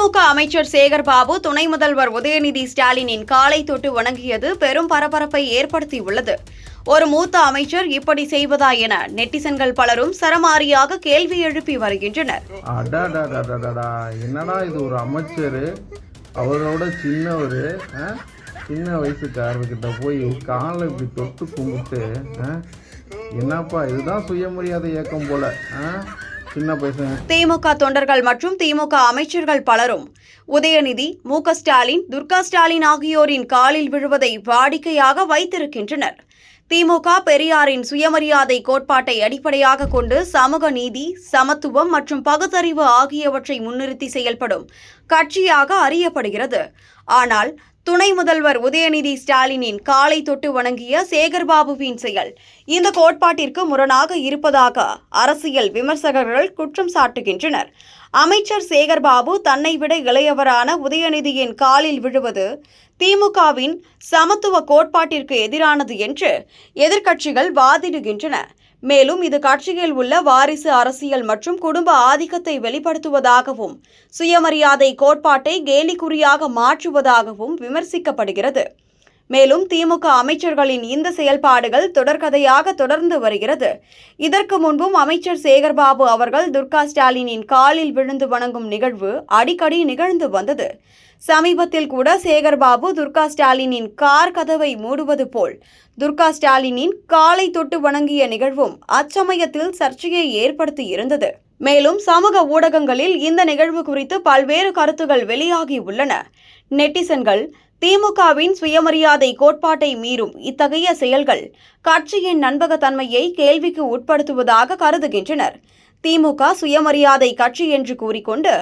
திமுக அமைச்சர் சேகர் பாபு துணை முதல்வர் உதயநிதி ஸ்டாலினின் காலை தொட்டு வணங்கியது பெரும் பரபரப்பை ஏற்படுத்தியுள்ளது. ஒரு மூத்த அமைச்சர் இப்படி செய்வதா என நெட்டிசன்கள் பலரும் சரமாரியாக கேள்வி எழுப்பி வருகின்றனர். என்னடா இது ஒரு அமைச்சர்? அவரோட சின்னவர் சின்ன வயசுக்காரர்கிட்ட போய் காலை இப்படி தொட்டு கும்பிட்டு என்னப்பா இதுதான் சுயமரியாதை இயக்கம் போல ஆ? திமுக தொண்டர்கள் மற்றும் திமுக அமைச்சர்கள் பலரும் உதயநிதி மு ஸ்டாலின் துர்கா ஸ்டாலின் ஆகியோரின் காலில் விழுவதை வாடிக்கையாக வைத்திருக்கின்றனர். திமுக பெரியாரின் சுயமரியாதை கோட்பாட்டை அடிப்படையாக கொண்டு சமூக நீதி சமத்துவம் மற்றும் பகுத்தறிவு ஆகியவற்றை முன்னிறுத்தி செயல்படும் கட்சியாக அறியப்படுகிறது. ஆனால் துணை முதல்வர் உதயநிதி ஸ்டாலினின் காலை தொட்டு வணங்கிய சேகர்பாபுவின் செயல். இந்த கோட்பாட்டிற்கு முரணாக இருப்பதாக அரசியல் விமர்சகர்கள் குற்றம் சாட்டுகின்றனர். அமைச்சர் சேகர்பாபு தன்னை விட இளையவரான உதயநிதியின் காலில் விழுவது திமுகவின் சமத்துவ கோட்பாட்டிற்கு எதிரானது என்று எதிர்க்கட்சிகள் வாதிடுகின்றன. மேலும் இது கட்சியில் உள்ள வாரிசு அரசியல் மற்றும் குடும்ப ஆதிக்கத்தை வெளிப்படுத்துவதாகவும் சுயமரியாதை கோட்பாட்டை கேலிக்குறியாக மாற்றுவதாகவும் விமர்சிக்கப்படுகிறது. மேலும் திமுக அமைச்சர்களின் இந்த செயல்பாடுகள் தொடர்கதையாக தொடர்ந்து வருகிறது. இதற்கு முன்பும் அமைச்சர் சேகர்பாபு அவர்கள் துர்கா ஸ்டாலினின் காலில் விழுந்து வணங்கும் நிகழ்வு அடிக்கடி நிகழ்ந்து வந்தது. சமீபத்தில் கூட சேகர்பாபு துர்கா ஸ்டாலினின் கார் கதவை மூடுவது போல் துர்கா ஸ்டாலினின் காலை தொட்டு வணங்கிய நிகழ்வும் அச்சமயத்தில் சர்ச்சையை ஏற்படுத்தி இருந்தது. மேலும் சமூக ஊடகங்களில் இந்த நிகழ்வு குறித்து பல்வேறு கருத்துகள் வெளியாகி உள்ளன. நெட்டிசன்கள் திமுகவின் சுயமரியாதை கோட்பாட்டை மீறும் இத்தகைய செயல்கள் கட்சியின் நண்பகத்தன்மையை கேள்விக்கு உட்படுத்துவதாக கருதுகின்றனர். திமுக சுயமரியாதை கட்சி என்று கூறிக்கொண்டு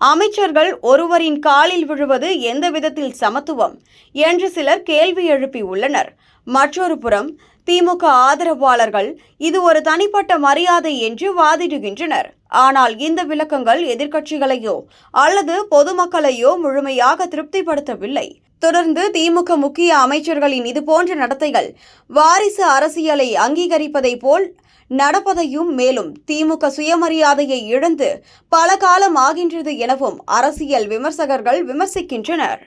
அமைச்சர்கள் ஒருவரின் காலில் விழுவது எந்த விதத்தில் சமத்துவம் என்று சிலர் கேள்வி எழுப்பி உள்ளனர் மற்றொரு புறம் திமுக ஆதரவாளர்கள் இது ஒரு தனிப்பட்ட மரியாதை என்று வாதிடுகின்றனர். ஆனால் இந்த விளக்கங்கள் எதிர்க்கட்சிகளையோ அல்லது பொதுமக்களையோ முழுமையாக திருப்திப்படுத்தவில்லை. தொடர்ந்து திமுக முக்கிய அமைச்சர்களின் இதுபோன்ற நடத்தைகள் வாரிசு அரசியலை அங்கீகரிப்பதை போல் நடப்பதையும் மேலும் திமுக சுயமரியாதையை இழந்து பல காலம் ஆகின்றது எனவும் அரசியல் விமர்சகர்கள் விமர்சிக்கின்றனர்.